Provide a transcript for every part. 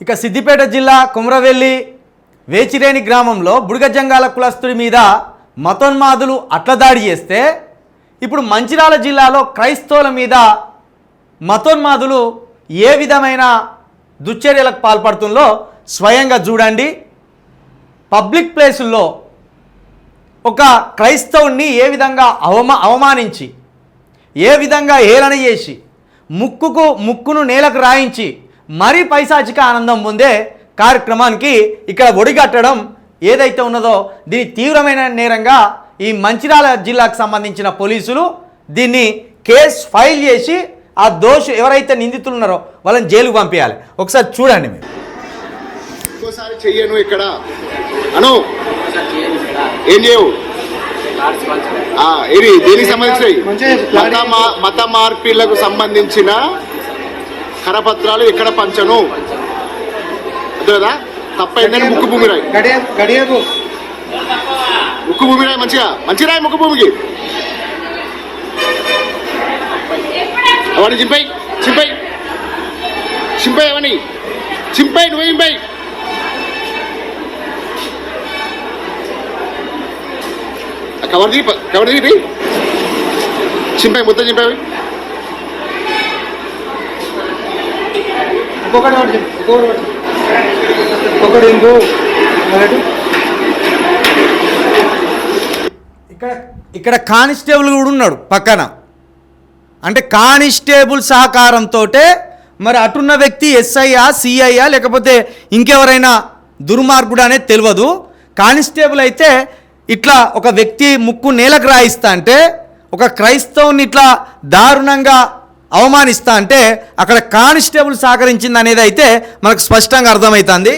ఇక సిద్దిపేట జిల్లా కుమ్రవెల్లి వేచిరేని గ్రామంలో బుడగజంగాల కులస్తుడి మీద మతోన్మాదులు అట్ల దాడి చేస్తే ఇప్పుడు మంచిరాల జిల్లాలో క్రైస్తవుల మీద మతోన్మాదులు ఏ విధమైన దుశ్చర్యలకు పాల్పడుతుందో స్వయంగా చూడండి. పబ్లిక్ ప్లేసుల్లో ఒక క్రైస్తవుణ్ణి ఏ విధంగా అవమా అవమానించి ఏ విధంగా ఏలన చేసి ముక్కుకు ముక్కును నేలకు రాయించి మరీ పైశాచిక ఆనందం పొందే కార్యక్రమానికి ఇక్కడ ఒడిగట్టడం ఏదైతే ఉన్నదో దీని తీవ్రమైన నేరంగా ఈ మంచిర్యాల జిల్లాకు సంబంధించిన పోలీసులు దీన్ని కేసు ఫైల్ చేసి ఆ దోషు ఎవరైతే నిందితులు ఉన్నారో వాళ్ళని జైలుకు పంపించాలి ఒకసారి చూడండి మీరు. ఇంకోసారి చెయ్యను ఇక్కడ. అను. ఏం చేయవు? ఆ, ఇది దేనికి మా- మత మార్పిళ్ళకు సంబంధించిన కరపత్రాలు ఇక్కడ పంచను. అర్థదా తప్పైందని ముక్కు భూమి రాయి గడియ గడియకు ముక్కు భూమి రాయి మంచిగా. మంచి రాయి ముక్కు భూమికి అవన్నీ చింపై చింపై. చింపై అవన్నీ చింపై నువ్వు చింపై. కవర్ దిగి కవర్ దిగి చింపై మొత్తం చింపై ఒక్కొక్కటి ఒకటి ఒక్కొక్కటి ఒకటి ఇంకో ఇక్కడ ఇక్కడ కానిస్టేబుల్ కూడా ఉన్నాడు పక్కన. అంటే కానిస్టేబుల్ సహకారంతో మరి అటున్న వ్యక్తి ఎస్ఐయా సిఐయా లేకపోతే ఇంకెవరైనా దుర్మార్గుడు అనేది తెలియదు. కానిస్టేబుల్ అయితే ఇట్లా ఒక వ్యక్తి ముక్కు నేలకు రాయిస్తా అంటే ఒక క్రైస్తవుని ఇట్లా దారుణంగా అవమానిస్తా అంటే అక్కడ కానిస్టేబుల్ సహకరించింది అనేది అయితే మనకు స్పష్టంగా అర్థమవుతుంది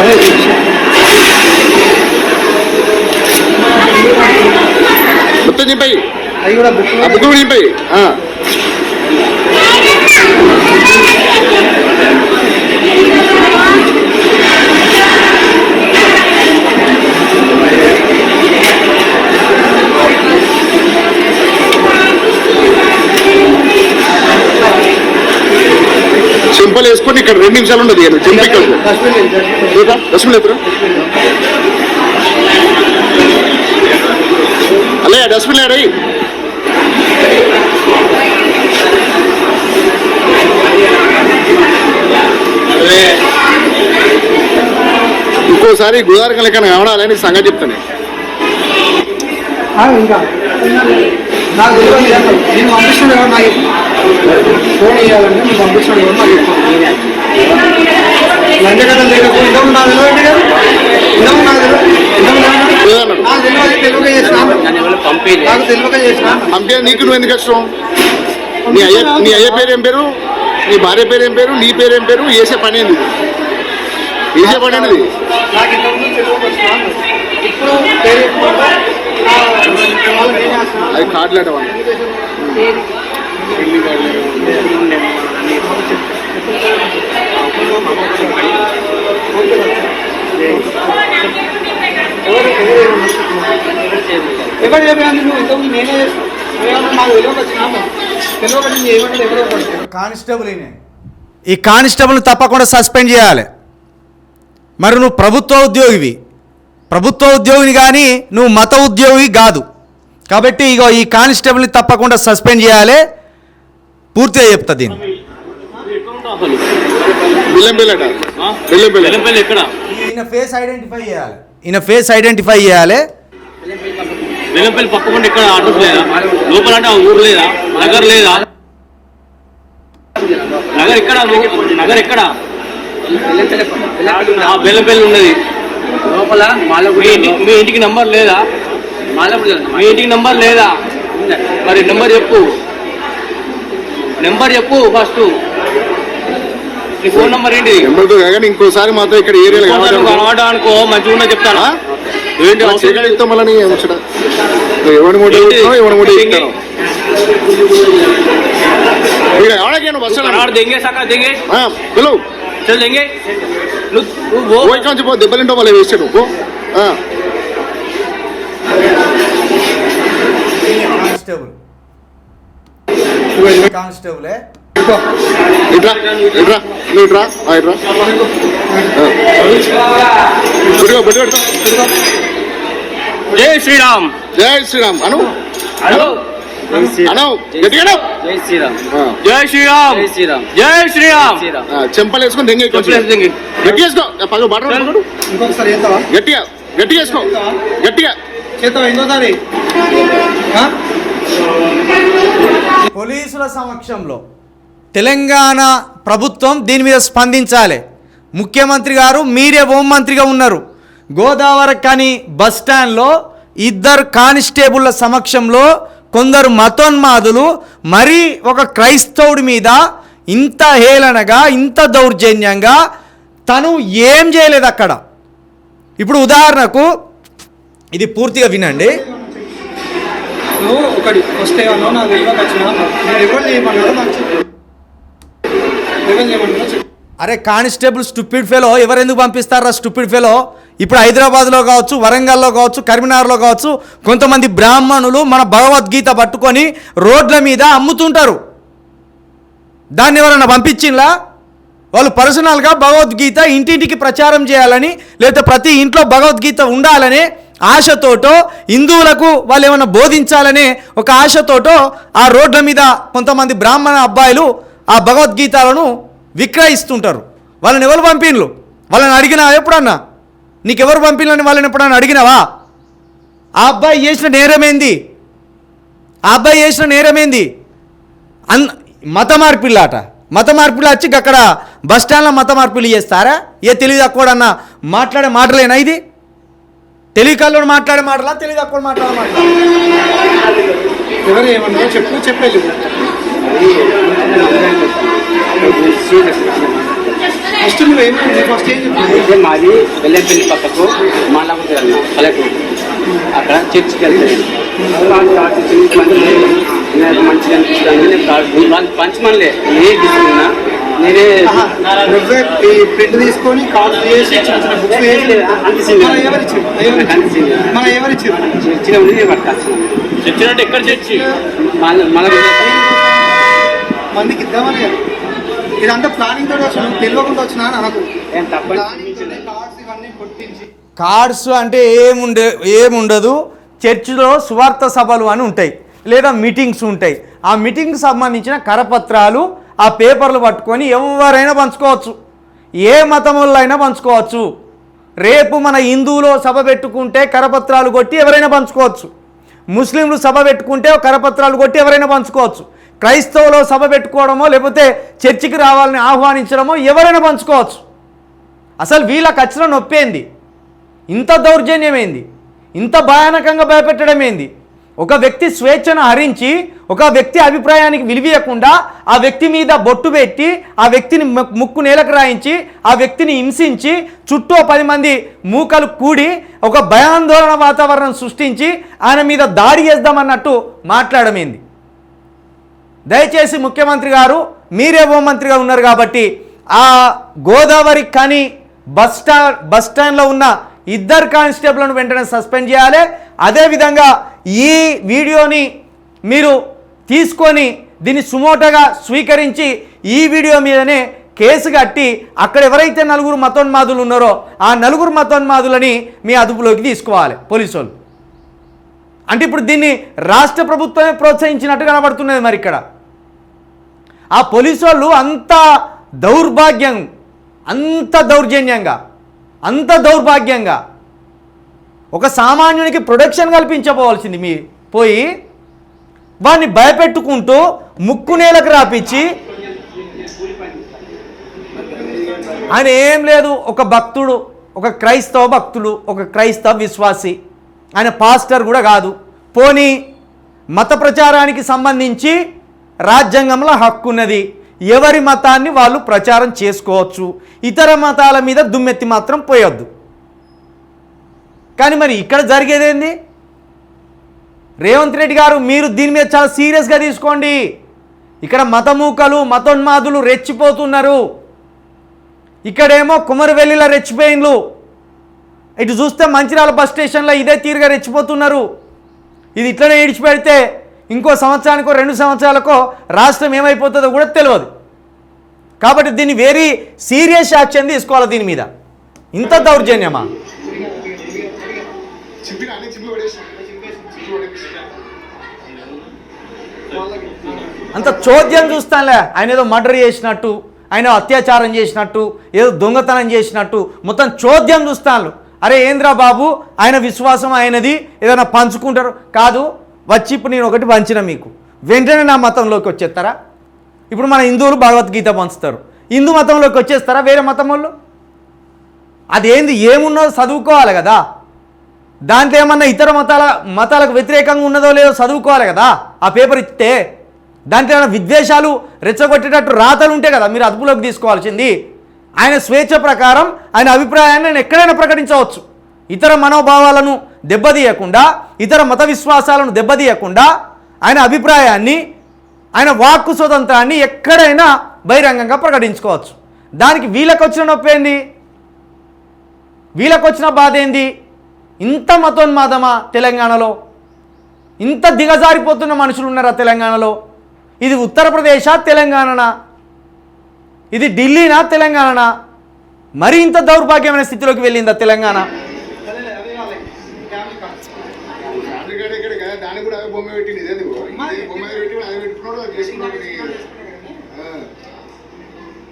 అదే. మొత్తం అవి కూడా బుక్ కూడా చింపై చెంపలు వేసుకొని ఇక్కడ రెండు నిమిషాలు ఉండదు ఇక్కడ చెంప ఇక్కడ డస్ట్బిన్ లేదు, డస్ట్బిన్ లేదు. డస్ట్బిన్ లేడై ఇంకోసారి గుదారకం లెక్కన కావడాలి కావడాలని సంగతి చెప్తాను. ఇంకా. నాకు నేను పంపిస్తున్నాను నాకు ఫోన్ ఇవ్వాలంటే నేను పంపిస్తున్నాను లంచ లేకపోతే ఇంత నాకు తెలియదు కదా ఇంత నాకు తెలియదు నాకు తెలియక చేసినాను నాకు తెలియక నీకు నువ్వు ఎందుకు కష్టం? నీ అయ్య నీ అయ్య పేరు ఏం పేరు? నీ భార్య పేరు ఏం పేరు? నీ పేరు ఏం పేరు? వేసే పని ఏంది? వేసే పని ఏంది? అది కార్డులు ఎవరు చెప్పినందుకు నువ్వు ఇంతకుముందు నేనే చేస్తాను వచ్చినాము ఏమంటే ఎవరో కానిస్టేబుల్ ఈ కానిస్టేబుల్ని తప్పకుండా సస్పెండ్ చేయాలి. మరి నువ్వు ప్రభుత్వ ఉద్యోగివి. ప్రభుత్వ ఉద్యోగిని కానీ నువ్వు మత ఉద్యోగి కాదు. కాబట్టి ఇగో ఈ కానిస్టేబుల్ని తప్పకుండా సస్పెండ్ చేయాలి. పూర్తిగా చెప్తా దీన్ని. ఈయన ఫేస్ ఐడెంటిఫై చేయాలి. ఈయన ఫేస్ ఐడెంటిఫై చేయాలి. వెల్లంపల్లి పక్కకుండా అడ్రస్ లేదా? లోపల అంటే ఆ ఊరు లేదా? నగర్ లేదా? నగర్ ఎక్కడ? నగర్ ఎక్కడ? ఆ బెల్లంపల్లి ఉన్నది. లోపల మాలగుడి మీ ఇంటి మీ ఇంటికి నంబర్ లేదా? మాలగుడి మీ ఇంటికి నంబర్ లేదా? మరి నెంబర్ చెప్పు. నెంబర్ చెప్పు ఫస్ట్. ఫోన్ నెంబర్ ఏంటి నెంబర్ కాగానే ఇంకోసారి మాత్రం ఇక్కడ ఏరియాలో కనబడ్డా అనుకో మంచిగా ఉన్నా చెప్తాను. ఏంటి మళ్ళీ ఎవడకేను దెంగే. పో. మళ్ళీ కానిస్టేబుల్ కానిస్టేబులే. ఇట్రా ఇట్రా నువ్వు ఇట్రా ఇట్రా. పెడతా జై శ్రీరామ్. జై శ్రీరామ్. అను. హలో అను. గట్టిగా అను. జై శ్రీరామ్. జై శ్రీరామ్. జై శ్రీరామ్. జై శ్రీరామ్. శ్రీరామ్. ఆ, చెంపలు వేసుకొని దెంగ. గట్టిగా వేసుకో. పగ బాట పట్టుకోడు. ఇంకొకసారి చేస్తావా? గట్టిగా గట్టిగా వేసుకో. గట్టిగా. చేస్తావా? పోలీసుల సమక్షంలో తెలంగాణ ప్రభుత్వం దీని మీద స్పందించాలి. ముఖ్యమంత్రి గారు మీరే హోంమంత్రిగా ఉన్నారు. గోదావరి కానీ బస్ స్టాండ్లో ఇద్దరు కానిస్టేబుల్ల సమక్షంలో కొందరు మతోన్మాదులు మరీ ఒక క్రైస్తవుడి మీద ఇంత హేళనగా ఇంత దౌర్జన్యంగా తను ఏం చేయలేదు అక్కడ. ఇప్పుడు ఉదాహరణకు ఇది పూర్తిగా వినండి. నువ్వు ఒకటి వస్తే అన్నావు నాకు తెలియక నేను ఎవరు చేయమన్నాడో నాకు చెప్పు. ఎవరు చేయమన్నాడో చెప్పు. అరే కానిస్టేబుల్ స్టూపిడ్ ఫెలో ఎవరెందుకు పంపిస్తారా స్టూపిడ్ ఫెలో? ఇప్పుడు హైదరాబాద్లో కావచ్చు వరంగల్లో కావచ్చు కరీంనగర్లో కావచ్చు కొంతమంది బ్రాహ్మణులు మన భగవద్గీత పట్టుకొని రోడ్ల మీద అమ్ముతుంటారు. దాన్ని ఎవరన్నా పంపించింలా వాళ్ళు పర్సనల్గా భగవద్గీత ఇంటింటికి ప్రచారం చేయాలని లేదా ప్రతి ఇంట్లో భగవద్గీత ఉండాలని ఆశతోటో హిందువులకు వాళ్ళు ఏమైనా బోధించాలనే ఒక ఆశతోటో ఆ రోడ్ల మీద కొంతమంది బ్రాహ్మణ అబ్బాయిలు ఆ భగవద్గీతలను విక్రయిస్తుంటారు. వాళ్ళని ఎవరు పంపిన్లు? వాళ్ళని అడిగినా ఎప్పుడన్నా? నీకెవరు పంపినని వాళ్ళని ఎప్పుడన్నా అడిగినావా? ఆ అబ్బాయి చేసిన నేరమేంది? ఆ అబ్బాయి చేసిన నేరమేంది? అన్ మత మార్పిళ్ళాట మత మార్పులు వచ్చి అక్కడ బస్ స్టాండ్లో మత మార్పులు చేస్తారా? ఏ తెలివి తక్కువడన్నా మాట్లాడే మాటలేనా ఇది? తెలివి కళ్ళు మాట్లాడే మాటలా తెలివి తక్కువ మాట్లాడే మాటలా? ఎవరు చెప్పు చెప్పేది. ఫస్ట్ నువ్వు ఏమైంది ఫస్ట్ ఏం చెప్పు మాది వెల్లంపల్లి పక్కకు మాలాపురం అన్న కలెక్టర్ అక్కడ చర్చికి వెళ్తాను. మంచిగా అనిపిస్తుంది. పంచమనిలే నేనే తీసుకున్నా నేనే ఆహా, నువ్వే ఈ ప్రింట్ తీసుకొని చేసి చిన్న చిన్న బుక్స్ వేసి. మన చర్చిలో నేను ఎక్కడ చర్చి మందికి ఇద్దామని. ఇదంతా ప్లానింగ్ తోటి వచ్చాను తెలియకుండా వచ్చినా నాకు కార్డ్స్ ఇవన్నీ కొట్టించి. కార్డ్స్ అంటే ఏముండే ఏముండదు? చర్చిలో సువార్త సభలు అని ఉంటాయి. లేదా మీటింగ్స్ ఉంటాయి. ఆ మీటింగ్కి సంబంధించిన కరపత్రాలు ఆ పేపర్లు పట్టుకొని ఎవరైనా పంచుకోవచ్చు. ఏ మతములైనా అయినా పంచుకోవచ్చు. రేపు మన హిందువులో సభ పెట్టుకుంటే కరపత్రాలు కొట్టి ఎవరైనా పంచుకోవచ్చు. ముస్లింలు సభ పెట్టుకుంటే కరపత్రాలు కొట్టి ఎవరైనా పంచుకోవచ్చు. క్రైస్తవులో సభ పెట్టుకోవడమో లేకపోతే చర్చికి రావాలని ఆహ్వానించడమో ఎవరైనా పంచుకోవచ్చు. అసలు వీళ్ళకి వచ్చిన నొప్పేంది? ఇంత దౌర్జన్యమేంది? ఇంత భయానకంగా భయపెట్టడం ఏంది ఒక వ్యక్తి స్వేచ్ఛను హరించి ఒక వ్యక్తి అభిప్రాయానికి విలువీయకుండా ఆ వ్యక్తి మీద బొట్టు పెట్టి ఆ వ్యక్తిని ముక్కు నేలకు రాయించి ఆ వ్యక్తిని హింసించి చుట్టూ పది మంది మూకలు కూడి ఒక భయాందోళన వాతావరణం సృష్టించి ఆయన మీద దాడి చేద్దామన్నట్టు మాట్లాడమైంది దయచేసి ముఖ్యమంత్రి గారు మీరే హోంమంత్రిగా ఉన్నారు కాబట్టి ఆ గోదావరి కానీ బస్ స్టా బస్ స్టాండ్లో ఉన్న ఇద్దరు కానిస్టేబుల్ను వెంటనే సస్పెండ్ చేయాలి. అదేవిధంగా ఈ వీడియోని మీరు తీసుకొని దీన్ని సుమోటగా స్వీకరించి ఈ వీడియో మీదనే కేసు కట్టి అక్కడ ఎవరైతే నలుగురు మతోన్మాదులు ఉన్నారో ఆ నలుగురు మతోన్మాదులని మీ అదుపులోకి తీసుకోవాలి పోలీసు వాళ్ళు అంటే ఇప్పుడు దీన్ని రాష్ట్ర ప్రభుత్వమే ప్రోత్సహించినట్టు కనబడుతున్నది మరి ఇక్కడ. ఆ పోలీసు వాళ్ళు అంత దౌర్భాగ్యం అంత దౌర్జన్యంగా అంత దౌర్భాగ్యంగా ఒక సామాన్యునికి ప్రొడక్షన్ కల్పించబోవాల్సింది మీ పోయి వాడిని భయపెట్టుకుంటూ ముక్కు నేలకు రాపిచ్చి ఆయన ఏం లేదు ఒక భక్తుడు ఒక క్రైస్తవ భక్తుడు ఒక క్రైస్తవ విశ్వాసి. ఆయన పాస్టర్ కూడా కాదు. పోనీ మత ప్రచారానికి సంబంధించి రాజ్యాంగంలో హక్కున్నది. ఎవరి మతాన్ని వాళ్ళు ప్రచారం చేసుకోవచ్చు. ఇతర మతాల మీద దుమ్మెత్తి మాత్రం పోయొద్దు. కానీ మరి ఇక్కడ జరిగేదేంది రేవంత్ రెడ్డి గారు మీరు దీని మీద చాలా సీరియస్గా తీసుకోండి. ఇక్కడ మతమూకలు మతోన్మాదులు రెచ్చిపోతున్నారు. ఇక్కడేమో కుమరవెల్లిలా రెచ్చిపోయిండ్లు. ఇటు చూస్తే మంచిరాల బస్ స్టేషన్లో ఇదే తీరుగా రెచ్చిపోతున్నారు. ఇది ఇట్లనే ఇడిచిపెడితే ఇంకో సంవత్సరానికో రెండు సంవత్సరాలకో రాష్ట్రం ఏమైపోతుందో కూడా తెలియదు. కాబట్టి దీన్ని వెరీ సీరియస్ యాక్షన్ తీసుకోవాలి దీని మీద. ఇంత దౌర్జన్యమా? అంత చోద్యం చూస్తానులే. ఆయన ఏదో మర్డర్ చేసినట్టు ఆయన అత్యాచారం చేసినట్టు ఏదో దొంగతనం చేసినట్టు మొత్తం చోద్యం చూస్తాను అరే ఏంద్రా బాబు? ఆయన విశ్వాసం ఆయనది ఏదైనా పంచుకుంటారు? కాదు వచ్చి ఇప్పుడు నేను ఒకటి పంచిన మీకు. వెంటనే నా మతంలోకి వచ్చేస్తారా? ఇప్పుడు మన హిందువులు భగవద్గీత పంచుతారు. హిందూ మతంలోకి వచ్చేస్తారా వేరే మతం వాళ్ళు అదేంది ఏమున్నదో చదువుకోవాలి కదా. దాంతో ఏమన్నా ఇతర మతాల మతాలకు వ్యతిరేకంగా ఉన్నదో లేదో చదువుకోవాలి కదా. ఆ పేపర్ ఇస్తే దాంట్లో ఏమైనా విద్వేషాలు రెచ్చగొట్టేటట్టు రాతలు ఉంటే కదా మీరు అదుపులోకి తీసుకోవాల్సింది. ఆయన స్వేచ్ఛ ప్రకారం ఆయన అభిప్రాయాన్ని ఆయన ఎక్కడైనా ప్రకటించవచ్చు. ఇతర మనోభావాలను దెబ్బతీయకుండా ఇతర మత విశ్వాసాలను దెబ్బతీయకుండా ఆయన అభిప్రాయాన్ని ఆయన వాక్కు స్వతంత్రాన్ని ఎక్కడైనా బహిరంగంగా ప్రకటించుకోవచ్చు. దానికి వీళ్ళకొచ్చిన నొప్పి ఏంది? వీళ్ళకి వచ్చిన బాధ ఏంది? ఇంత మతోన్మాదమా తెలంగాణలో? ఇంత దిగజారిపోతున్న మనుషులు ఉన్నారా తెలంగాణలో? ఇది ఉత్తరప్రదేశా తెలంగాణనా? ఇది ఢిల్లీనా తెలంగాణనా? మరి ఇంత దౌర్భాగ్యమైన స్థితిలోకి వెళ్ళిందా తెలంగాణ.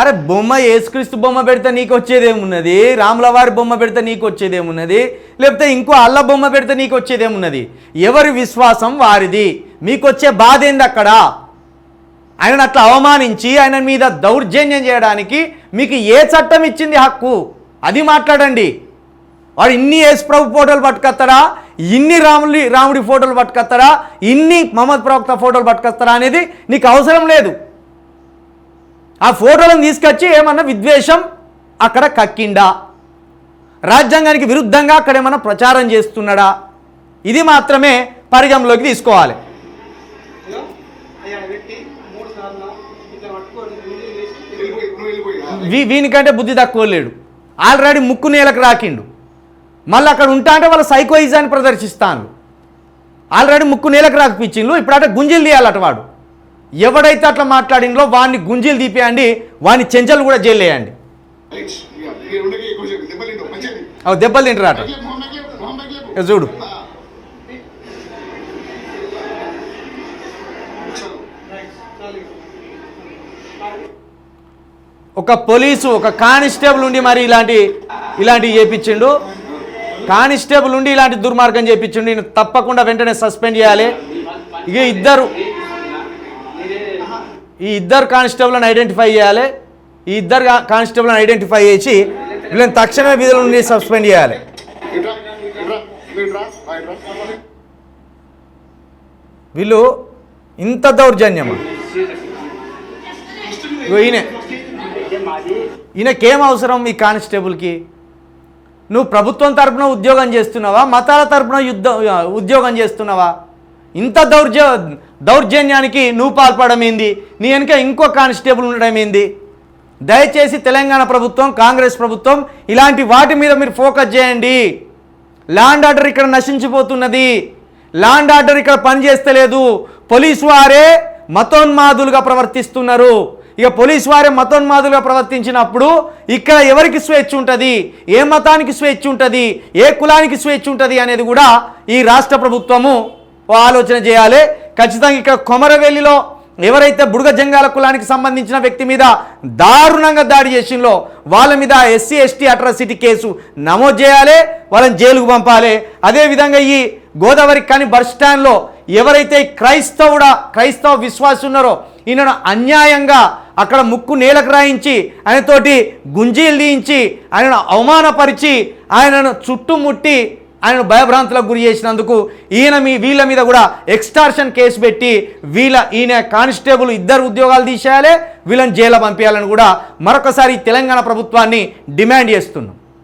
అరే బొమ్మ యేసుక్రీస్తు బొమ్మ పెడితే నీకు వచ్చేదేమున్నది? రాముల వారి బొమ్మ పెడితే నీకు వచ్చేదేమున్నది? లేకపోతే ఇంకో అల్ల బొమ్మ పెడితే నీకు వచ్చేదేమున్నది? ఎవరి విశ్వాసం వారిది? మీకు వచ్చే బాధ ఏంది అక్కడ? ఆయనను అట్లా అవమానించి ఆయన మీద దౌర్జన్యం చేయడానికి మీకు ఏ చట్టం ఇచ్చింది హక్కు? అది మాట్లాడండి. వాడు ఇన్ని యేసు ప్రభు ఫోటోలు పట్టుకొస్తారా ఇన్ని రాముడి రాముడి ఫోటోలు పట్టుకొస్తారా ఇన్ని మహమ్మద్ ప్రవక్త ఫోటోలు పట్టుకొస్తారా అనేది నీకు అవసరం లేదు. ఆ ఫోటోలను తీసుకొచ్చి ఏమన్నా విద్వేషం అక్కడ కక్కిండా? రాజ్యాంగానికి విరుద్ధంగా అక్కడ ఏమన్నా ప్రచారం చేస్తున్నాడా? ఇది మాత్రమే పరిగణలోకి తీసుకోవాలి. వీ వీనికంటే బుద్ధి తక్కువ లేడు. ఆల్రెడీ ముక్కు నేలకు రాకిండు. మళ్ళీ అక్కడ ఉంటా అంటే వాళ్ళ సైకోయిజాన్ని ప్రదర్శిస్తాను ఆల్రెడీ ముక్కు నేలకు రాకిపించిండు ఇప్పుడు అంటే గుంజీలు తీయాలట వాడు. ఎవడైతే అట్లా మాట్లాడిందో వాడిని గుంజీలు తీపేయండి వాడిని చెంచలు కూడా జైలేయండి దెబ్బలు అవి దెబ్బలు తింటారట. చూడు. ఒక పోలీసు ఒక కానిస్టేబుల్ ఉండి మరి ఇలాంటి ఇలాంటివి చేపించిండు. కానిస్టేబుల్ ఉండి ఇలాంటి దుర్మార్గం చేపించిండు. నేను తప్పకుండా వెంటనే సస్పెండ్ చేయాలి. ఇక ఇద్దరు ఈ ఇద్దరు కానిస్టేబుల్ని ఐడెంటిఫై చేయాలి. ఈ ఇద్దరు కానిస్టేబుల్ని ఐడెంటిఫై చేసి వీళ్ళని తక్షణమే విధుల నుండి సస్పెండ్ చేయాలి. వీళ్ళు ఇంత దౌర్జన్యమా? ఈయనే. ఈయనకేం అవసరం ఈ కానిస్టేబుల్కి? నువ్వు ప్రభుత్వం తరపున ఉద్యోగం చేస్తున్నావా? మతాల తరపున యుద్ధ ఉద్యోగం చేస్తున్నావా? ఇంత దౌర్జ దౌర్జన్యానికి నువ్వు పాల్పడడం ఏంది? నీ వెనుక ఇంకో కానిస్టేబుల్ ఉండడం ఏంది? దయచేసి తెలంగాణ ప్రభుత్వం కాంగ్రెస్ ప్రభుత్వం ఇలాంటి వాటి మీద మీరు ఫోకస్ చేయండి. ల్యాండ్ ఆర్డర్ ఇక్కడ నశించిపోతున్నది. ల్యాండ్ ఆర్డర్ ఇక్కడ పనిచేస్తలేదు. పోలీసు వారే మతోన్మాదులుగా ప్రవర్తిస్తున్నారు. ఇక పోలీసు వారే మతోన్మాదులుగా ప్రవర్తించినప్పుడు ఇక్కడ ఎవరికి స్వేచ్ఛ ఉంటుంది? ఏ మతానికి స్వేచ్ఛ ఉంటుంది? ఏ కులానికి స్వేచ్ఛ ఉంటుంది అనేది కూడా ఈ రాష్ట్ర ప్రభుత్వము ఆలోచన చేయాలి. ఖచ్చితంగా ఇక్కడ కొమరవెల్లిలో ఎవరైతే బుడుగ జంగాల కులానికి సంబంధించిన వ్యక్తి మీద దారుణంగా దాడి చేసిందో వాళ్ళ మీద ఎస్సీ ఎస్టీ అట్రాసిటీ కేసు నమోదు చేయాలి వాళ్ళని జైలుకు పంపాలి. అదేవిధంగా ఈ గోదావరి కానీ బస్ స్టాండ్లో ఎవరైతే క్రైస్తవుడ క్రైస్తవ విశ్వాసి ఉన్నారో ఈయనను అన్యాయంగా అక్కడ ముక్కు నేలకు రాయించి ఆయనతోటి గుంజీలు తీయించి ఆయనను అవమానపరిచి ఆయనను చుట్టుముట్టి ఆయన భయభ్రాంతులకు గురి చేసినందుకు ఈయన మీ వీళ్ళ మీద కూడా ఎక్స్టార్షన్ కేసు పెట్టి వీళ్ళ ఈయన కానిస్టేబుల్ ఇద్దరు ఉద్యోగాలు తీసేయాలి వీళ్ళని జైలు పంపించాలని కూడా మరొకసారి తెలంగాణ ప్రభుత్వాన్ని డిమాండ్ చేస్తున్నాం.